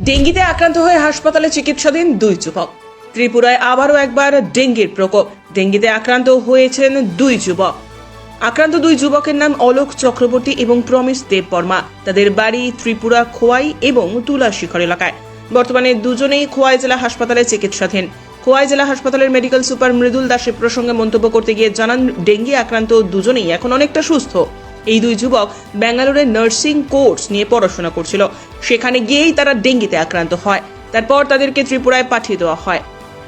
ডেঙ্গিতে আক্রান্ত হয়ে হাসপাতালে চিকিৎসাধীন দুই যুবক। ত্রিপুরায় আবারও একবার ডেঙ্গির প্রকোপ। ডেঙ্গিতে আক্রান্ত হয়েছেন দুই যুবক। আক্রান্ত দুই যুবকের নাম অলোক চক্রবর্তী এবং প্রমিস দেববর্মা। তাদের বাড়ি ত্রিপুরা, খোয়াই এবং তুলা শিখর এলাকায়। বর্তমানে দুজনেই খোয়াই জেলা হাসপাতালে চিকিৎসাধীন। খোয়াই জেলা হাসপাতালের মেডিকেল সুপার মৃদুল দাসের প্রসঙ্গে মন্তব্য করতে গিয়ে জানান, ডেঙ্গি আক্রান্ত দুজনেই এখন অনেকটা সুস্থ। এই দুই যুবক ব্যাঙ্গালোরে নার্সিং কোর্স নিয়ে পড়াশোনা করছিল। সেখানে গিয়েই তারা ডেঙ্গিতে আক্রান্ত হয়। তারপর তাদেরকে ত্রিপুরায় পাঠিয়ে দেওয়া হয়।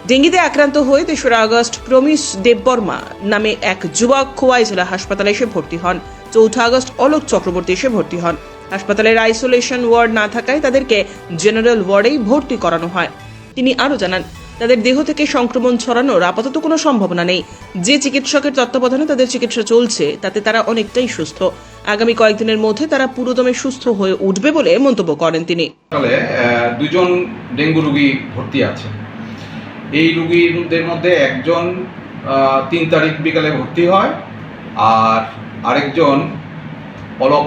ডেঙ্গিতে আক্রান্ত হয়ে তেসরা আগস্ট প্রমিস দেববর্মা নামে এক যুবক খোয়াই জেলা হাসপাতালে এসে ভর্তি হন। চৌঠা আগস্ট অলোক চক্রবর্তী এসে ভর্তি হন। হাসপাতালের আইসোলেশন ওয়ার্ড না থাকায় তাদেরকে জেনারেল ওয়ার্ডেই ভর্তি করানো হয়। তিনি আরও জানান তাদের দেহ থেকে সংক্রমণ ছড়ানোর আপাতত কোনো সম্ভাবনা নেই। যে চিকিৎসকের তত্ত্বাবধানে তাদের চিকিৎসা চলছে, তাতে তারা অনেকটাই সুস্থ। আগামী কয়েকদিনের মধ্যে তারা পুরোদমে সুস্থ হয়ে উঠবে বলে মন্তব্য করেন তিনি। দুজন ডেঙ্গু রোগী ভর্তি আছে। এই রোগীদের মধ্যে একজন তিন তারিখ বিকালে ভর্তি হয় আর আরেকজন অলক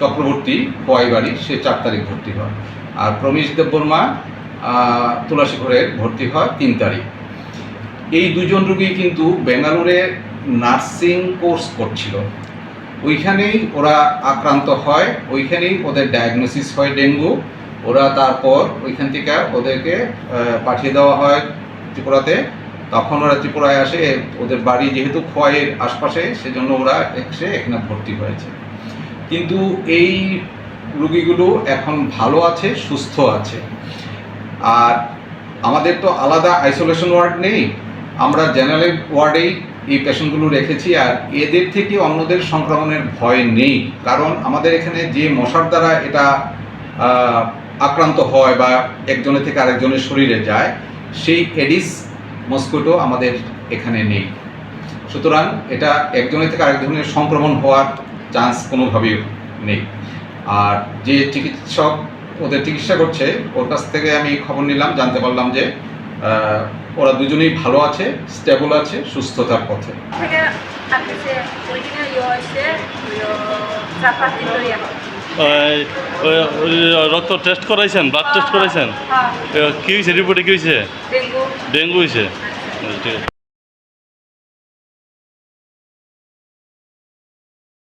চক্রবর্তী খোয়াই সে চার তারিখ ভর্তি হয়। আর প্রমিশ দেববর্মা তুলাসীঘরে ভর্তি হয় তিন তারিখ। এই দুজন রুগী কিন্তু বেঙ্গালুরে নার্সিং কোর্স করছিল। ওইখানেই ওরা আক্রান্ত হয়, ওইখানেই ওদের ডায়াগনোসিস হয় ডেঙ্গু। ওরা তারপর ওইখান থেকে ওদেরকে পাঠিয়ে দেওয়া হয় ত্রিপুরাতে। তখন ওরা ত্রিপুরায় আসে, ওদের বাড়ি যেহেতু খোয়াইয়ের আশপাশে, সেজন্য ওরা এসে এখানে ভর্তি হয়েছে। কিন্তু এই রুগীগুলো এখন ভালো আছে, সুস্থ আছে। আর আমাদের তো আলাদা আইসোলেশন ওয়ার্ড নেই। আমরা জেনারেল ওয়ার্ডেই এই পেশেন্টগুলো রেখেছি আর এদের থেকে অন্যদের সংক্রমণের ভয় নেই। কারণ আমাদের এখানে যে মশার দ্বারা এটা আক্রান্ত হয় বা একজনের থেকে আরেকজনের শরীরে যায়, সেই এডিস মস্কিটো আমাদের এখানে নেই। সুতরাং এটা একজনের থেকে আরেকজনের সংক্রমণ হওয়ার চান্স কোনোভাবেই নেই। আর যে চিকিৎসক ওদের চিকিৎসা করছে। ওর কাছ থেকে আমি খবর নিলাম জানতে পারলাম যে ওরা দুজনেই ভালো আছে স্টেবল আছে সুস্থতার পথে। ওইখানে ইয়ে ওই রক্ত টেস্ট করাইছেন ব্লাড টেস্ট করাইছেন? হ্যাঁ। কি হয়েছে রিপোর্টে কি হয়েছে ডেঙ্গু। হয়েছে ঠিক আছে।